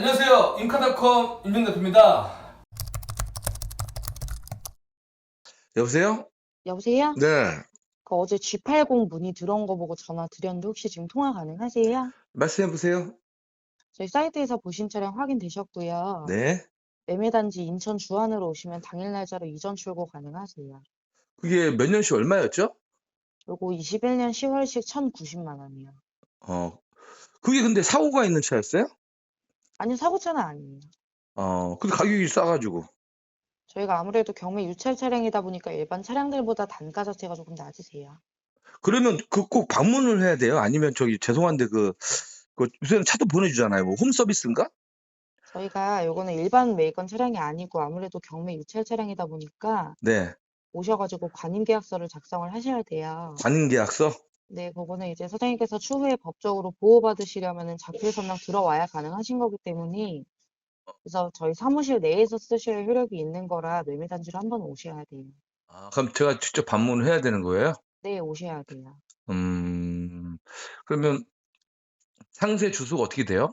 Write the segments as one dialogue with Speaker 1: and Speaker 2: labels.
Speaker 1: 안녕하세요. 인카닷컴 임준 대표입니다.
Speaker 2: 여보세요?
Speaker 3: 여보세요?
Speaker 2: 네.
Speaker 3: 그 어제 G80 문의 들어온 거 보고 전화 드렸는데 혹시 지금 통화 가능하세요?
Speaker 2: 말씀해 보세요.
Speaker 3: 저희 사이트에서 보신 차량 확인되셨고요.
Speaker 2: 네.
Speaker 3: 매매단지 인천 주안으로 오시면 당일 날짜로 이전 출고 가능하세요.
Speaker 2: 그게 몇 년씩 얼마였죠?
Speaker 3: 요거 21년 10월식 1,090만 원이요.
Speaker 2: 어. 그게 근데 사고가 있는 차였어요?
Speaker 3: 아니요, 사고차는 아니에요.
Speaker 2: 어. 근데 가격이 싸가지고.
Speaker 3: 저희가 아무래도 경매 유찰 차량이다 보니까 일반 차량들보다 단가 자체가 조금 낮으세요.
Speaker 2: 그러면 그 꼭 방문을 해야 돼요? 아니면 저기 죄송한데 그, 그 요새는 차도 보내주잖아요. 뭐 홈 서비스인가?
Speaker 3: 저희가 요거는 일반 매입건 차량이 아니고 아무래도 경매 유찰 차량이다 보니까
Speaker 2: 네.
Speaker 3: 오셔가지고 관임 계약서를 작성을 하셔야 돼요.
Speaker 2: 관인 계약서?
Speaker 3: 네, 그거는 이제 사장님께서 추후에 법적으로 보호받으시려면은 자필 서명 들어와야 가능하신 거기 때문에 그래서 저희 사무실 내에서 쓰셔야 효력이 있는 거라 매매 단지로 한번 오셔야 돼요.
Speaker 2: 아, 그럼 제가 직접 방문을 해야 되는 거예요?
Speaker 3: 네, 오셔야 돼요.
Speaker 2: 음. 그러면 상세 주소가 어떻게 돼요?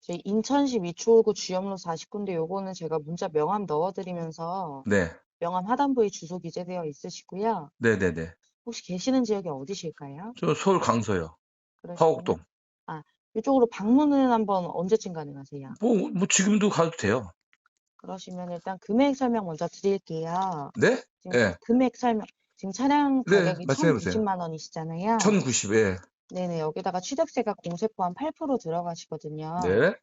Speaker 3: 저희 인천시 미추홀구 주염로 49인데 요거는 제가 문자 명함 넣어드리면서
Speaker 2: 네.
Speaker 3: 명함 하단부에 주소 기재되어 있으시고요.
Speaker 2: 네네네.
Speaker 3: 혹시 계시는 지역이 어디실까요?
Speaker 2: 저 서울 강서요. 화곡동.
Speaker 3: 이쪽으로 방문은 한번 언제쯤 가능하세요?
Speaker 2: 뭐, 뭐 지금도 가도 돼요.
Speaker 3: 그러시면 일단 금액 설명 먼저 드릴게요.
Speaker 2: 네?
Speaker 3: 지금
Speaker 2: 예.
Speaker 3: 금액 설명. 지금 차량
Speaker 2: 네,
Speaker 3: 가격이
Speaker 2: 말씀해 보세요.
Speaker 3: 1,090만 원이시잖아요.
Speaker 2: 1090에.
Speaker 3: 네네, 여기다가 취득세가 공세 포함 8% 들어가시거든요.
Speaker 2: 네.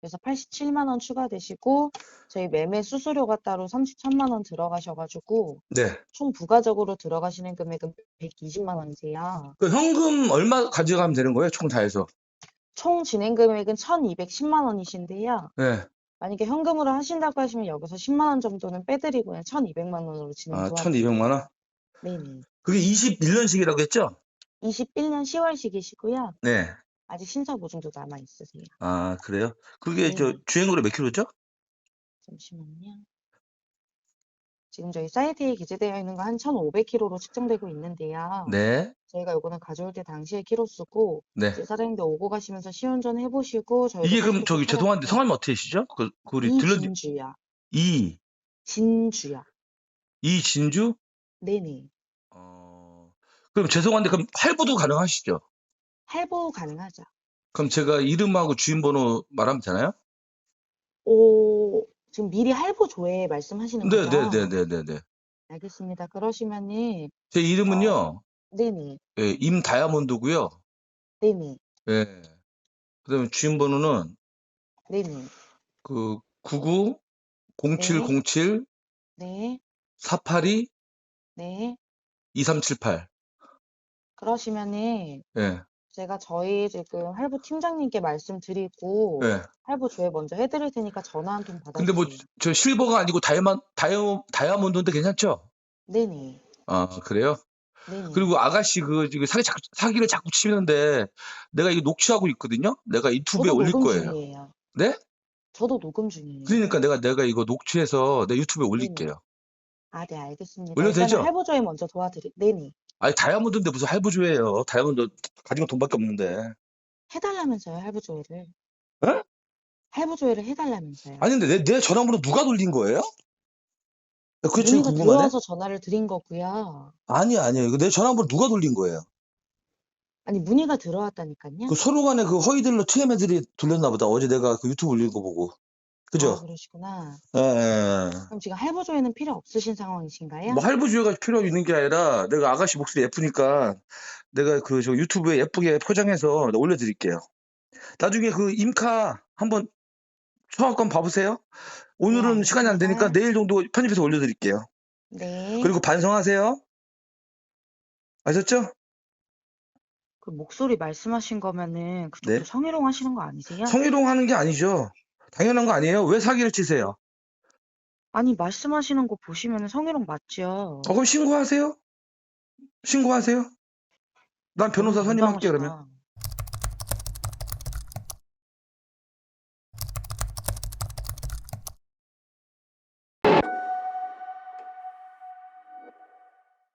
Speaker 3: 그래서 87만 원 추가되시고 저희 매매 수수료가 따로 33만 원 들어가셔가지고
Speaker 2: 네.
Speaker 3: 총 부가적으로 들어가시는 금액은 120만 원이세요.
Speaker 2: 그 현금 얼마 가져가면 되는 거예요? 총 다 해서.
Speaker 3: 총 진행 금액은 1,210만 원이신데요.
Speaker 2: 네.
Speaker 3: 만약에 현금으로 하신다고 하시면 여기서 10만 원 정도는 빼드리고 그냥 1,200만 원으로 진행
Speaker 2: 아,
Speaker 3: 도와드릴게요.
Speaker 2: 1200만 원?
Speaker 3: 네네.
Speaker 2: 그게 21년식이라고 했죠?
Speaker 3: 21년 10월식이시고요.
Speaker 2: 네.
Speaker 3: 아직 신차 보증도 남아 있으세요.
Speaker 2: 아, 그래요? 그게
Speaker 3: 네.
Speaker 2: 저 주행거리 몇 킬로죠?
Speaker 3: 잠시만요. 지금 저희 사이트에 기재되어 있는 거 한 1,500km로 측정되고 있는데요.
Speaker 2: 네.
Speaker 3: 저희가 요거는 가져올 때 당시의 키로 쓰고
Speaker 2: 네.
Speaker 3: 이제 사장님도 오고 가시면서 시운전 해보시고 저희도
Speaker 2: 이게 그럼 저기. 죄송한데 성함이 어떻게 되시죠? 그, 그 우리 들려
Speaker 3: 이진주요.
Speaker 2: 이
Speaker 3: 진주요.
Speaker 2: 이진주?
Speaker 3: 네네.
Speaker 2: 어. 그럼 죄송한데 그럼 할부도 가능하시죠?
Speaker 3: 할부 가능하죠.
Speaker 2: 그럼 제가 이름하고 주인번호 말하면 되나요?
Speaker 3: 오, 지금 미리 할부 조회 말씀하시는
Speaker 2: 네,
Speaker 3: 거죠?
Speaker 2: 네, 네, 네, 네, 네.
Speaker 3: 알겠습니다. 그러시면은
Speaker 2: 제 이름은요.
Speaker 3: 네네.
Speaker 2: 예, 임다이아몬드고요.
Speaker 3: 네네.
Speaker 2: 예. 그다음에 주인번호는
Speaker 3: 네네.
Speaker 2: 그 99 0707
Speaker 3: 네.
Speaker 2: 482
Speaker 3: 네.
Speaker 2: 2378.
Speaker 3: 그러시면은
Speaker 2: 예.
Speaker 3: 제가 저희 지금 할부 팀장님께 말씀드리고
Speaker 2: 예.
Speaker 3: 할부 조회 먼저 해드릴 테니까 전화 한통
Speaker 2: 근데 뭐
Speaker 3: 받아주세요.
Speaker 2: 저 실버가 아니고 다이아몬 다이아 다이아몬드인데 괜찮죠?
Speaker 3: 네네.
Speaker 2: 아, 그래요?
Speaker 3: 네네.
Speaker 2: 그리고 아가씨 그 지금 사기 자꾸, 사기를 자꾸 치는데 내가 이거 녹취하고 있거든요. 내가 유튜브에
Speaker 3: 저도
Speaker 2: 올릴
Speaker 3: 녹음
Speaker 2: 거예요.
Speaker 3: 중이에요.
Speaker 2: 네?
Speaker 3: 저도 녹음 중이에요.
Speaker 2: 그러니까 내가 내가 이거 녹취해서 내 유튜브에 올릴게요.
Speaker 3: 아, 네, 알겠습니다.
Speaker 2: 올려도
Speaker 3: 일단은
Speaker 2: 되죠?
Speaker 3: 할부 조회 먼저 도와드릴, 네네.
Speaker 2: 아니 다이아몬드인데 무슨 할부조예요. 다이아몬드 가진 건 돈밖에 없는데.
Speaker 3: 해달라면서요, 할부 조회를.
Speaker 2: 에?
Speaker 3: 할부 조회를 해달라면서요.
Speaker 2: 아니 근데 내, 내 전화번호 누가 돌린 거예요? 그게 제일 궁금하네.
Speaker 3: 들어와서 전화를 드린 거고요.
Speaker 2: 아니 아니에요. 이거 내 전화번호 누가 돌린 거예요?
Speaker 3: 아니, 문의가 들어왔다니까요.
Speaker 2: 그 서로 간에 그 허위들로 TM 애들이 돌렸나 보다. 어제 내가 그 유튜브 올린 거 보고.
Speaker 3: 아,
Speaker 2: 그죠?
Speaker 3: 그러시구나.
Speaker 2: 예, 예.
Speaker 3: 그럼 지금 할부 조회는 필요 없으신 상황이신가요?
Speaker 2: 뭐 할부주의가 필요 있는 게 아니라 내가 아가씨 목소리 예쁘니까 내가 그 저 유튜브에 예쁘게 포장해서 올려드릴게요. 나중에 그 임카 한번 초합권 봐보세요. 오늘은
Speaker 3: 네,
Speaker 2: 시간이 안 되니까. 내일 정도 편집해서 올려드릴게요.
Speaker 3: 네.
Speaker 2: 그리고 반성하세요. 아셨죠?
Speaker 3: 그 목소리 말씀하신 거면은 그쪽도
Speaker 2: 네.
Speaker 3: 성희롱 하시는 거 아니세요?
Speaker 2: 성희롱 하는 게 아니죠. 당연한 거 아니에요. 왜 사기를 치세요?
Speaker 3: 아니, 말씀하시는 거 보시면은 성희롱 맞죠?
Speaker 2: 어, 그럼 신고하세요. 신고하세요. 난 변호사
Speaker 3: 너무
Speaker 2: 선임할게 그러면.